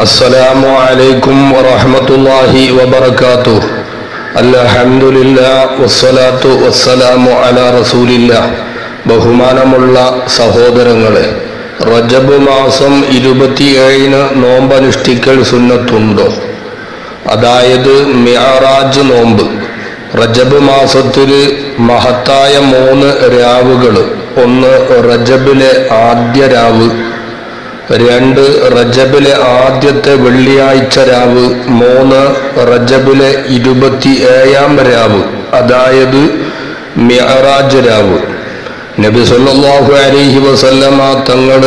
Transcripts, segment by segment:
السلام عليكم ورحمة الله وبركاته الحمد لله والصلاة والسلام على رسول الله ബഹുമാനമുള്ള സഹോദരങ്ങളെ റജബ് മാസം ഇരുപത്തിയേഴിന് നോമ്പനുഷ്ഠിക്കൽ സുന്നത്തുണ്ടോ അതായത് മിയറാജ് നോമ്പ് റജബ് മാസത്തിൽ മഹത്തായ മൂന്ന് രാവുകൾ. ഒന്ന് റജബിലെ ആദ്യ രാവ് രണ്ട് റജബിലെ ആദ്യത്തെ വെള്ളിയാഴ്ച രാവ് മൂന്ന് റജബിലെ ഇരുപത്തി ഏഴാം രാവ് അതായത് മിയറാജ് രാവ്. നബി സല്ലല്ലാഹു അലൈഹി വസല്ലമ തങ്ങൾ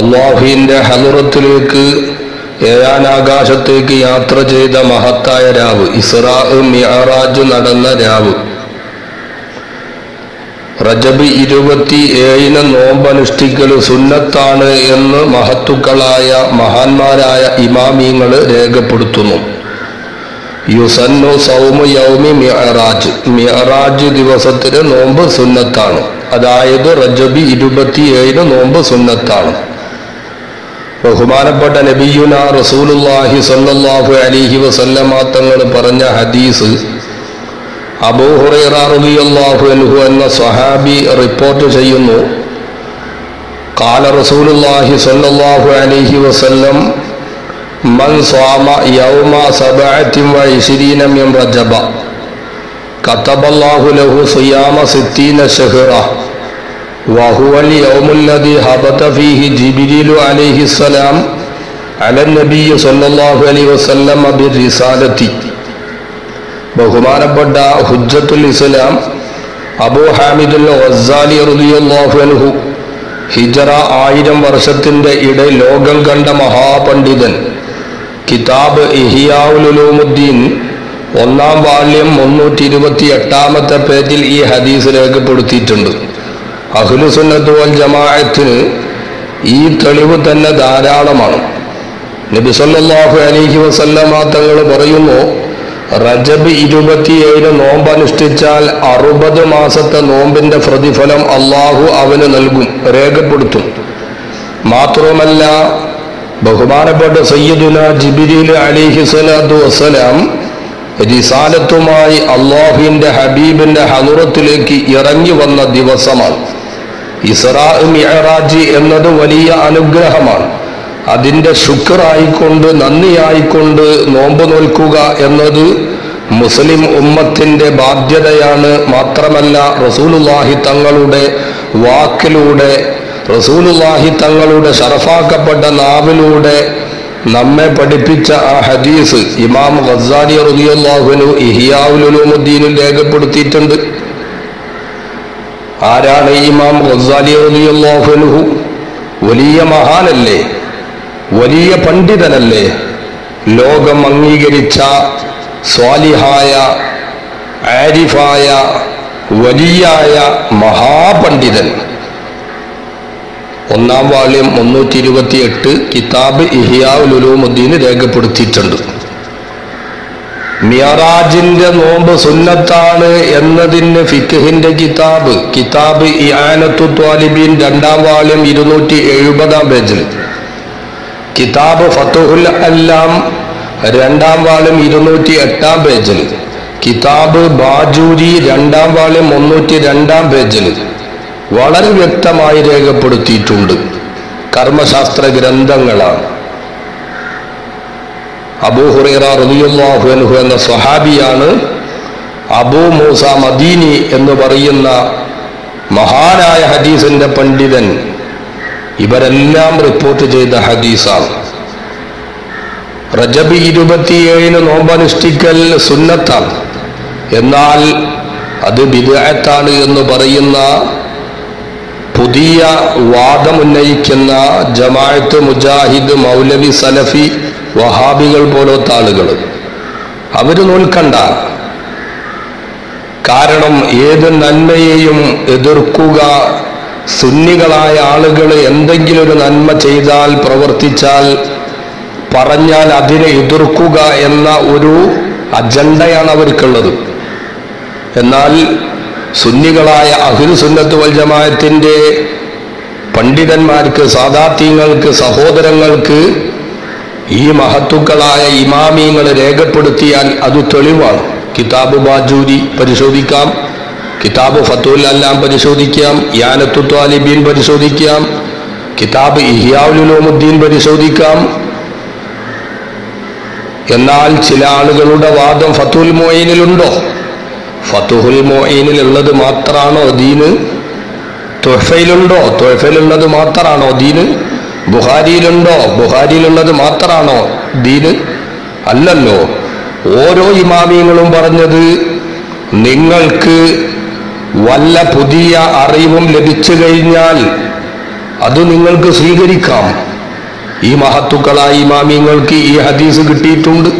അള്ളാഹുവിന്റെ ഹലുറത്തിലേക്ക് ഏഴാനാകാശത്തേക്ക് യാത്ര ചെയ്ത മഹത്തായ രാവ് ഇസ്രാ മിയറാജ് നടന്ന രാവ്. റജബ് ഇരുപത്തി ഏഴിന് നോമ്പനുഷ്ഠിക്കൽ സുന്നത്താണ് എന്ന് മഹത്തുക്കളായ മഹാന്മാരായ ഇമാമീങ്ങൾ രേഖപ്പെടുത്തുന്നു. യുസന്നു സൗമ യൗമി മിയറാജ് മിയറാജ് ദിവസത്തിന് നോമ്പ് സുന്നത്താണ്. അതായത് റജബി ഇരുപത്തി ഏഴിന് നോമ്പ് സുന്നത്താണ്. ബഹുമാനപ്പെട്ട നബിയുന റസൂലുല്ലാഹി സല്ലല്ലാഹു അലൈഹി വസല്ലമ തങ്ങൾ പറഞ്ഞ ഹദീസ് അബൂഹുറൈറാഹു അൻഹു എന്ന സ്വഹാബി റിപ്പോർട്ട് ചെയ്യുന്നു. കാല റസൂലുല്ലാഹി സല്ലാഹു അലൈഹി വസല്ലം മൻ സ്വാമ യൗമ സബഅത്തിൻ വ ഇശ്രീന മിൻ റജബ കത്തബല്ലാഹു ലഹു സിയാമ സിത്തീന ശഹ്റ. وهو اليوم الذي هبط فيه جبريل عليه السلام على النبي صلى الله عليه وسلم بالرسالة ബഹുമാനപ്പെട്ട ഹുജ്ജത്തുൽ ഇസ്ലാം അബൂ ഹാമിദുൽ വസാലി റളിയല്ലാഹു അൻഹു ഹിജറ ആയിരം വർഷത്തിന്റെ ഇടെ ലോകം കണ്ട മഹാപണ്ഡിതൻ കിതാബ് ഇഹിയാവുലുലൂമുദ്ദീൻ ഒന്നാം വാള്യം മുന്നൂറ്റി ഇരുപത്തി എട്ടാമത്തെ പേജിൽ ഈ ഹദീസ് രേഖപ്പെടുത്തിയിട്ടുണ്ട് അഹ്ലുസുന്നത്ത് വൽ ജമാഅത്തിന് ഈ തെളിവ് തന്നെ ധാരാളമാണ്. നബി സല്ലല്ലാഹു അലൈഹി വസല്ലമ തങ്ങൾ പറയുന്നു റജബ് ഇരുപത്തിയേഴ് നോമ്പ് അനുഷ്ഠിച്ചാൽ അറുപത് മാസത്തെ നോമ്പിന്റെ പ്രതിഫലം അള്ളാഹു അവന് നൽകും രേഖപ്പെടുത്തും. മാത്രവുമല്ല ബഹുമാനപ്പെട്ട സയ്യിദുന ജിബിരിൽ അലിഹി സ്വലാത്തു വസ്സലാം റിസാലത്തുമായി അള്ളാഹുവിന്റെ ഹബീബിന്റെ ഹനുറത്തിലേക്ക് ഇറങ്ങി വന്ന ദിവസമാണ്. ഇസ്രാ മിഅറാജ് എന്നത് വലിയ അനുഗ്രഹമാണ്. അതിന്റെ ശുക്രായിക്കൊണ്ട് നന്ദിയായിക്കൊണ്ട് നോമ്പ് നോൽക്കുക എന്നത് മുസ്ലിം ഉമ്മത്തിന്റെ ബാധ്യതയാണ്. മാത്രമല്ല റസൂലുല്ലാഹി തങ്ങളുടെ വാക്കിലൂടെ റസൂലുല്ലാഹി തങ്ങളുടെ ഷറഫാക്കപ്പെട്ട നാവിലൂടെ നമ്മെ പഠിപ്പിച്ച ആ ഹദീസ് ഇമാം ഖസാലി റളിയല്ലാഹുനു ഇഹിയാവുലുലൂമുദ്ദീനിൽ രേഖപ്പെടുത്തിയിട്ടുണ്ട്. ആരാണ് ഇമാം ഗസാലി റളിയല്ലാഹുനു വലിയ മഹാനല്ലേ വലിയ പണ്ഡിതനല്ലേ. ലോകം അംഗീകരിച്ച സ്വാലിഹായ ആരിഫായ വലിയായ മഹാപണ്ഡിതൻ. ഒന്നാം വാള്യം മുന്നൂറ്റി ഇരുപത്തി എട്ട് കിതാബ് ഇഹിയാവുലുലൂമുദ്ദീന് രേഖപ്പെടുത്തിയിട്ടുണ്ട്. മിയറാജിന്റെ നോമ്പ് സുന്നത്താണ് എന്നതിന് ഫിഖിന്റെ കിതാബ് കിതാബ് ഇയാനത്തു രണ്ടാം വാള്യം ഇരുന്നൂറ്റി എഴുപതാം പേജിൽ. കിതാബ് ഫത്തുഹുൽ അല്ലാം രണ്ടാം വാള്യം ഇരുന്നൂറ്റി എട്ടാം പേജിൽ. കിതാബ് ബാജൂരി രണ്ടാം വാള്യം മുന്നൂറ്റി രണ്ടാം പേജിൽ. വളരെ വ്യക്തമായി രേഖപ്പെടുത്തിയിട്ടുണ്ട്. കർമ്മശാസ്ത്ര ഗ്രന്ഥങ്ങളാണ്. അബൂ ഹുറൈറ റളിയല്ലാഹു അൻഹു എന്ന സ്വഹാബിയാണ് അബൂ മൂസ മദീനി എന്ന് പറയുന്ന മഹാനായ ഹദീസിന്റെ പണ്ഡിതൻ. ഇവരെല്ലാം റിപ്പോർട്ട് ചെയ്ത ഹദീസാണ്. റജബ് ഇരുപത്തിയേഴിന് നോമ്പനുഷ്ഠിക്കൽ സുന്നത്താണ്. എന്നാൽ അത് വിദേഹത്താണ് എന്ന് പറയുന്ന പുതിയ വാദമുന്നയിക്കുന്ന ജമാഅത്ത് മുജാഹിദ് മൗലവി സലഫി വഹാബികൾ പോലത്തെ ആളുകൾ. അവർ നോൽക്കണ്ട. കാരണം ഏത് നന്മയെയും എതിർക്കുക സുന്നികളായ ആളുകൾ എന്തെങ്കിലും ഒരു നന്മ ചെയ്താൽ പ്രവർത്തിച്ചാൽ പറഞ്ഞാൽ അതിനെ എതിർക്കുക എന്ന ഒരു അജണ്ടയാണ് അവർക്കുള്ളത്. എന്നാൽ സുന്നികളായ അഹിൽ സുന്നത്ത് വൽ ജമാഅത്തിന്റെ പണ്ഡിതന്മാർക്ക് സാദാത്യങ്ങൾക്ക് സഹോദരങ്ങൾക്ക് ഈ മഹത്തുക്കളായ ഇമാമിയങ്ങൾ രേഖപ്പെടുത്തിയാൽ അത് തെളിവാണ്. കിതാബ് ബാജൂരി പരിശോധിക്കാം. കിതാബ് ഫത്തുൽ അല്ലാം പരിശോധിക്കാം. യാനത്തു താലിബീൻ പരിശോധിക്കാം. കിതാബ് ഇഹിയാവുലോമുദ്ദീൻ പരിശോധിക്കാം. എന്നാൽ ചില ആളുകളുടെ വാദം ഫത്തുൽ മൊയിനിലുണ്ടോ? ഫത്തുഹുൽ മൊയിനിലുള്ളത് മാത്രമാണോ ദീന്? തൊഹഫയിലുണ്ടോ? തൊഹഫയിലുള്ളത് മാത്രമാണോ ദീന്? ബുഹാരിയിലുണ്ടോ ബുഹാരിയിലുള്ളത് മാത്രമാണോ ദീന് അല്ലല്ലോ. ഓരോ ഇമാമിയങ്ങളും പറഞ്ഞത് നിങ്ങൾക്ക് വല്ല പുതിയ അറിവും ലഭിച്ചു കഴിഞ്ഞാൽ അത് നിങ്ങൾക്ക് സ്വീകരിക്കാം. ഈ മഹത്തുക്കളായ ഇമാമിയങ്ങൾക്ക് ഈ ഹദീസ് കിട്ടിയിട്ടുണ്ട്.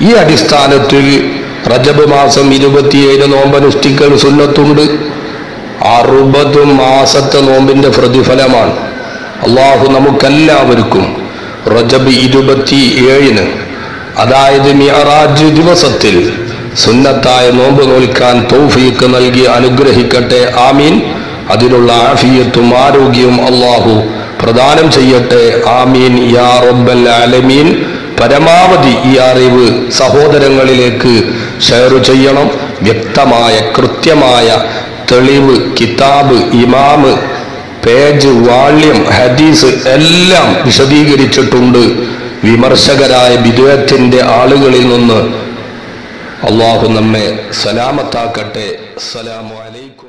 ഈ അടിസ്ഥാനത്തിൽ റജബ് മാസം ഇരുപത്തിയേഴ് നോമ്പനുഷ്ഠിക്കൽ സുന്നത്തുണ്ട്. അറുപത് മാസത്തെ നോമ്പിന്റെ പ്രതിഫലമാണ്. അള്ളാഹു നമുക്കെല്ലാവർക്കും റജബ് ഇരുപത്തി ഏഴിന് അതായത് മിയറാജ് ദിവസത്തിൽ സുന്നത്തായ നോമ്പ് നോൽക്കാൻ തൗഫീക്ക് നൽകി അനുഗ്രഹിക്കട്ടെ ആമീൻ. അതിനുള്ള ആഫിയത്തും ആരോഗ്യവും അള്ളാഹു പ്രദാനം ചെയ്യട്ടെ ആമീൻ. യാ റബ്ബൽ ആലമീൻ. പരമാവധി ഈ അറിവ് സഹോദരങ്ങളിലേക്ക് ഷെയർ ചെയ്യണം. വ്യക്തമായ കൃത്യമായ തെളിവ് കിതാബ് ഇമാമ് പേജ് വാള്യം ഹദീസ് എല്ലാം വിശദീകരിച്ചിട്ടുണ്ട്. വിമർശകരായ വിദേഹത്തിന്റെ ആളുകളിൽ നിന്ന്. അള്ളാഹു നമ്മെ സലാമത്താക്കട്ടെ. അസ്സലാമു അലൈക്കും.